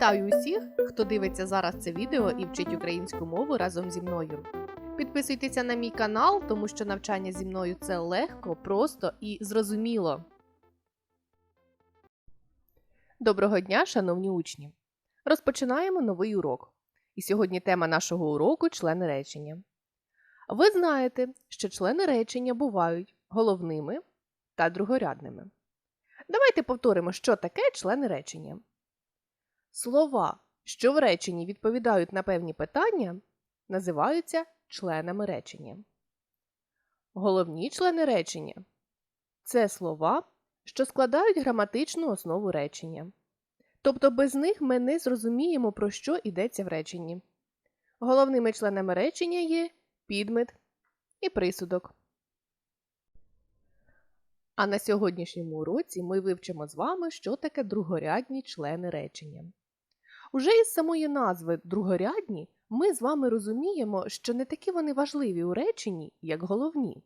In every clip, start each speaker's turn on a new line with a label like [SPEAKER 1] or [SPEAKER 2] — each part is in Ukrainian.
[SPEAKER 1] Вітаю усіх, хто дивиться зараз це відео і вчить українську мову разом зі мною. Підписуйтеся на мій канал, тому що навчання зі мною це легко, просто і зрозуміло. Доброго дня, шановні учні! Розпочинаємо новий урок. І сьогодні тема нашого уроку члени речення. Ви знаєте, що члени речення бувають головними та другорядними. Давайте повторимо, що таке члени речення. Слова, що в реченні відповідають на певні питання, називаються членами речення. Головні члени речення це слова, що складають граматичну основу речення. Тобто без них ми не зрозуміємо, про що йдеться в реченні. Головними членами речення є підмет і присудок. А на сьогоднішньому уроці ми вивчимо з вами, що таке другорядні члени речення. Уже із самої назви другорядні ми з вами розуміємо, що не такі вони важливі у реченні, як головні.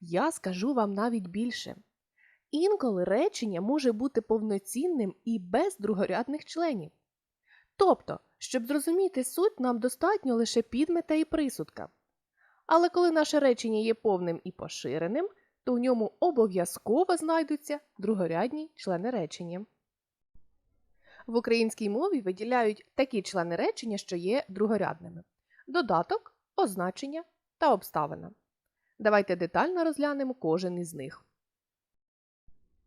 [SPEAKER 1] Я скажу вам навіть більше. Інколи речення може бути повноцінним і без другорядних членів. Тобто, щоб зрозуміти суть, нам достатньо лише підмета і присудка. Але коли наше речення є повним і поширеним, то в ньому обов'язково знайдуться другорядні члени речення. В українській мові виділяють такі члени речення, що є другорядними: додаток, означення та обставина. Давайте детально розглянемо кожен із них.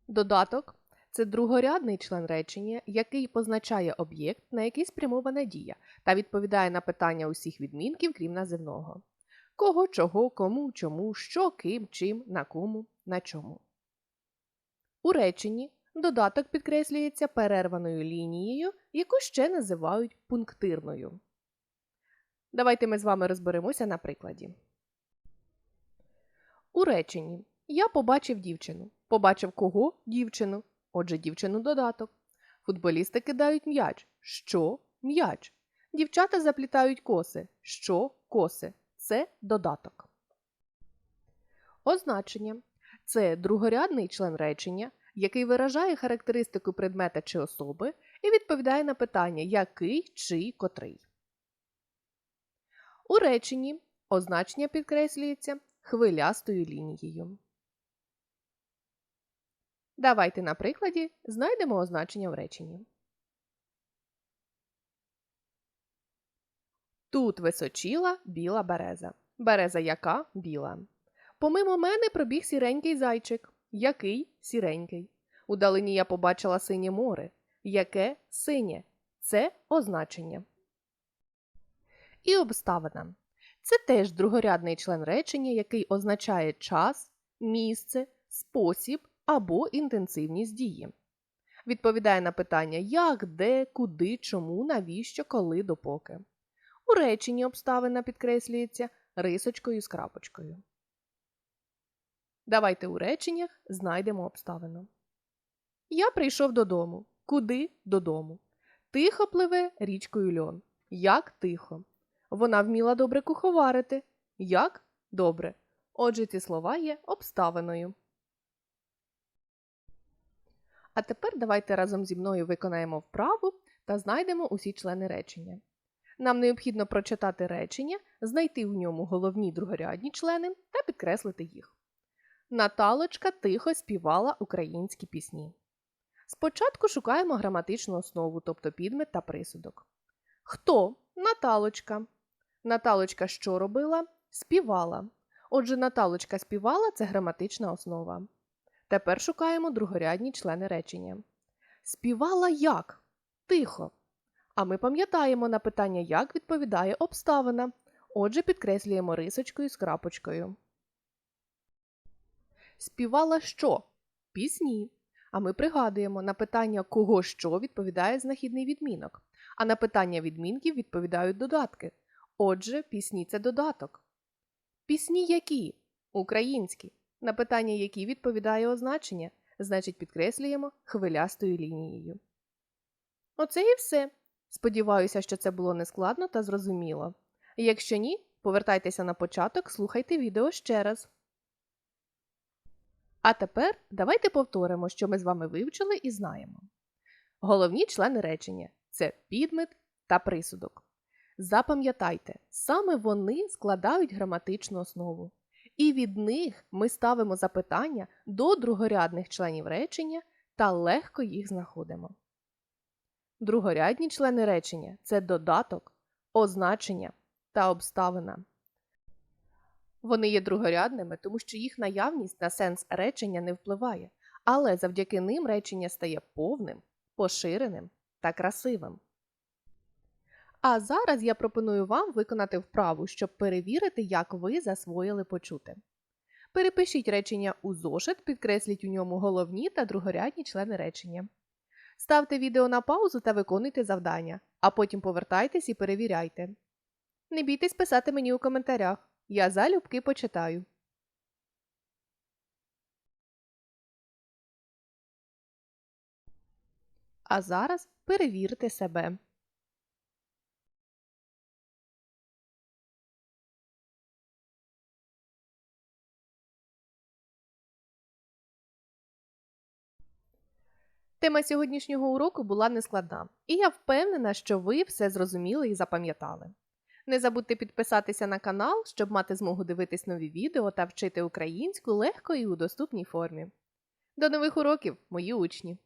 [SPEAKER 1] Додаток це другорядний член речення, який позначає об'єкт, на який спрямована дія, та відповідає на питання усіх відмінків, крім називного. Кого, чого, кому, чому, що, ким, чим, на кому, на чому. У реченні додаток підкреслюється перерваною лінією, яку ще називають пунктирною. Давайте ми з вами розберемося на прикладі. У реченні я побачив дівчину. Побачив кого? Дівчину. Отже, дівчину додаток. Футболісти кидають м'яч. Що? М'яч. Дівчата заплітають коси. Що? Коси. Це додаток. Означення це другорядний член речення, який виражає характеристику предмета чи особи і відповідає на питання який, чий, котрий. У реченні означення підкреслюється хвилястою лінією. Давайте на прикладі знайдемо означення в реченні. Тут височіла біла береза. Береза яка біла. Помимо мене пробіг сіренький зайчик. Який сіренький. Удалині я побачила синє море. Яке синє. Це означення. І обставина. Це теж другорядний член речення, який означає час, місце, спосіб або інтенсивність дії. Відповідає на питання як, де, куди, чому, навіщо, коли, допоки. У реченні обставина підкреслюється рисочкою з крапочкою. Давайте у реченнях знайдемо обставину. Я прийшов додому. Куди додому? Тихо пливе річкою льон. Як тихо. Вона вміла добре куховарити. Як добре. Отже, ці слова є обставиною. А тепер давайте разом зі мною виконаємо вправу та знайдемо усі члени речення. Нам необхідно прочитати речення, знайти в ньому головні другорядні члени та підкреслити їх. Наталочка тихо співала українські пісні. Спочатку шукаємо граматичну основу, тобто підмет та присудок. Хто? Наталочка. Наталочка що робила? Співала. Отже, Наталочка співала це граматична основа. Тепер шукаємо другорядні члени речення. Співала як? Тихо. А ми пам'ятаємо на питання, як відповідає обставина. Отже, підкреслюємо рисочкою з крапочкою. Співала що? Пісні. А ми пригадуємо, на питання кого що відповідає знахідний відмінок, а на питання відмінків відповідають додатки. Отже, пісні це додаток. Пісні які? Українські. На питання які відповідає означення, значить підкреслюємо хвилястою лінією. Оце і все. Сподіваюся, що це було нескладно та зрозуміло. Якщо ні, повертайтеся на початок, слухайте відео ще раз. А тепер давайте повторимо, що ми з вами вивчили і знаємо. Головні члени речення це підмет та присудок. Запам'ятайте, саме вони складають граматичну основу. І від них ми ставимо запитання до другорядних членів речення та легко їх знаходимо. Другорядні члени речення це додаток, означення та обставина. Вони є другорядними, тому що їх наявність на сенс речення не впливає, але завдяки ним речення стає повним, поширеним та красивим. А зараз я пропоную вам виконати вправу, щоб перевірити, як ви засвоїли почуте. Перепишіть речення у зошит, підкресліть у ньому головні та другорядні члени речення. Ставте відео на паузу та виконуйте завдання, а потім повертайтесь і перевіряйте. Не бійтесь писати мені у коментарях. Я залюбки почитаю. А зараз перевірте себе. Тема сьогоднішнього уроку була нескладна, і я впевнена, що ви все зрозуміли і запам'ятали. Не забудьте підписатися на канал, щоб мати змогу дивитись нові відео та вчити українську легко і у доступній формі. До нових уроків, мої учні!